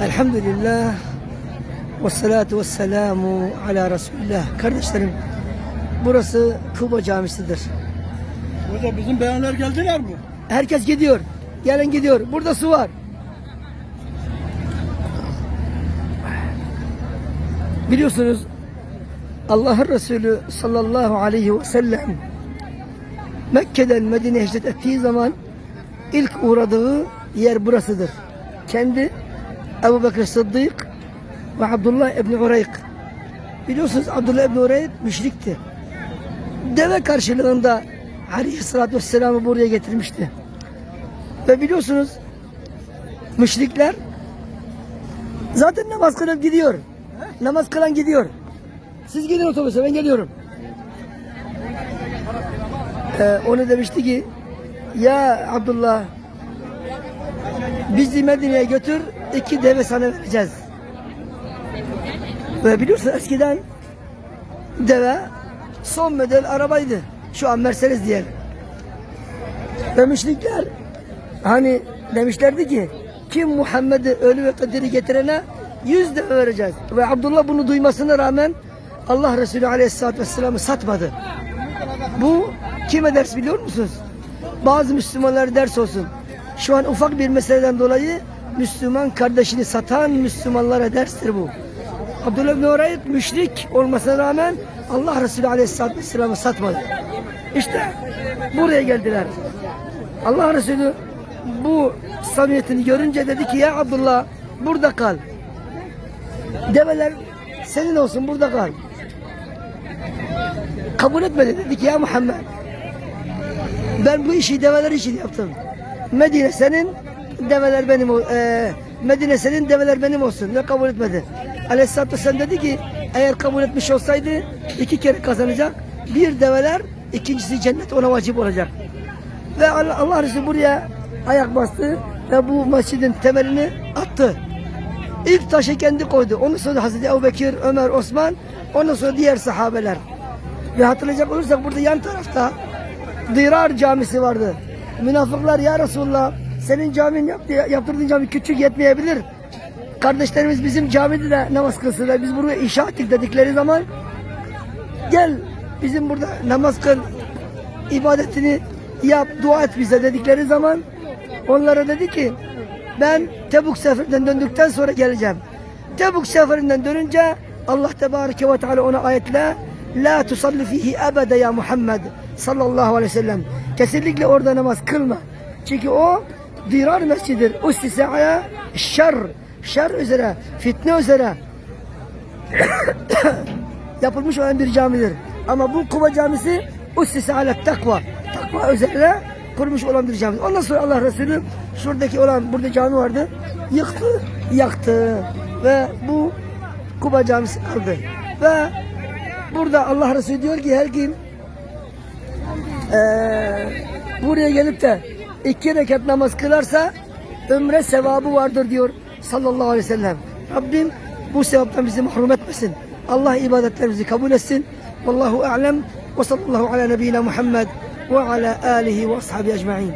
Elhamdülillah ve salatu ve selamu ala Resulillah. Kardeşlerim burası Kuba Camisi'dir. Hoca bizim beyanlar geldiler mi? Herkes gidiyor. Gelen gidiyor. Burada su var. Biliyorsunuz Allah'ın Resulü sallallahu aleyhi ve sellem Mekke'den Medine'ye hicret ettiği zaman ilk uğradığı yer burasıdır. Kendi Ebu Bekir Sıddık ve Abdullah İbni Ureyk. Biliyorsunuz Abdullah İbni Ureyk müşrikti. Deve karşılığında Aleyhisselatü Vesselam'ı buraya getirmişti. Ve biliyorsunuz müşrikler zaten namaz kılıp gidiyor. Namaz kılan gidiyor. Siz gidin otobüse ben geliyorum. Ee, onu demişti ki ya Abdullah bizi Medine'ye götür iki deve sana vereceğiz. Ve biliyorsun eskiden deve son model arabaydı. Şu an Mercedes diyelim. Ve müşrikler hani demişlerdi ki kim Muhammed'i ölü ve kaderi getirene yüz deve vereceğiz. Ve Abdullah bunu duymasına rağmen Allah Resulü Aleyhisselatü Vesselam'ı satmadı. Bu kime ders biliyor musunuz? Bazı Müslümanlara ders olsun. Şu an ufak bir meseleden dolayı Müslüman kardeşini satan Müslümanlara derstir bu. Abdullah bin Urayt müşrik olmasına rağmen Allah Resulü Aleyhisselatü Vesselam'ı satmadı. İşte buraya geldiler. Allah Resulü bu samimiyetini görünce dedi ki ya Abdullah burada kal. Develer senin olsun burada kal. Kabul etmedi dedi ki ya Muhammed ben bu işi develer için yaptım. Medine senin develer benim eee, Medine senin develer benim olsun ve kabul etmedi. Aleyhisselatü Vesselam dedi ki eğer kabul etmiş olsaydı iki kere kazanacak. Bir develer ikincisi cennet ona vacip olacak. Ve Allah, Allah Resulü buraya ayak bastı ve bu mescidin temelini attı. İlk taşı kendi koydu. Ondan sonra Hazreti Ebu Bekir, Ömer, Osman, ondan sonra diğer sahabeler. Ve hatırlayacak olursak burada yan tarafta Dırar camisi vardı. Münafıklar ya Resulullah senin camin yaptı, yaptırdığın cami küçük yetmeyebilir. Kardeşlerimiz bizim camide de namaz kılsınlar. Biz buraya inşa ettik dedikleri zaman gel bizim burada namaz kıl ibadetini yap dua et bize dedikleri zaman onlara dedi ki ben Tebuk seferinden döndükten sonra geleceğim. Tebuk seferinden dönünce Allah Tebareke ve Teala ona ayetle La tusalli fihi ebede ya Muhammed sallallahu aleyhi ve sellem. Kesinlikle orada namaz kılma. Çünkü o dirar mescidir. Ussise ala şer. Şer üzere, fitne üzere yapılmış olan bir camidir. Ama bu Kuba camisi ussise ala takva. Takva üzerine kurmuş olan bir cami. Ondan sonra Allah Resulü şuradaki olan burada cami vardı. Yıktı, yaktı. Ve bu Kuba camisi aldı. Ve burada Allah Resulü diyor ki her kim eee, buraya gelip de iki rekat namaz kılarsa ömre sevabı vardır diyor sallallahu aleyhi ve sellem. Rabbim bu sevaptan bizi mahrum etmesin. Allah ibadetlerimizi kabul etsin. Vallahu a'lem ve sallallahu ala nebiyyina Muhammed ve ala alihi ve ashabi ecma'in.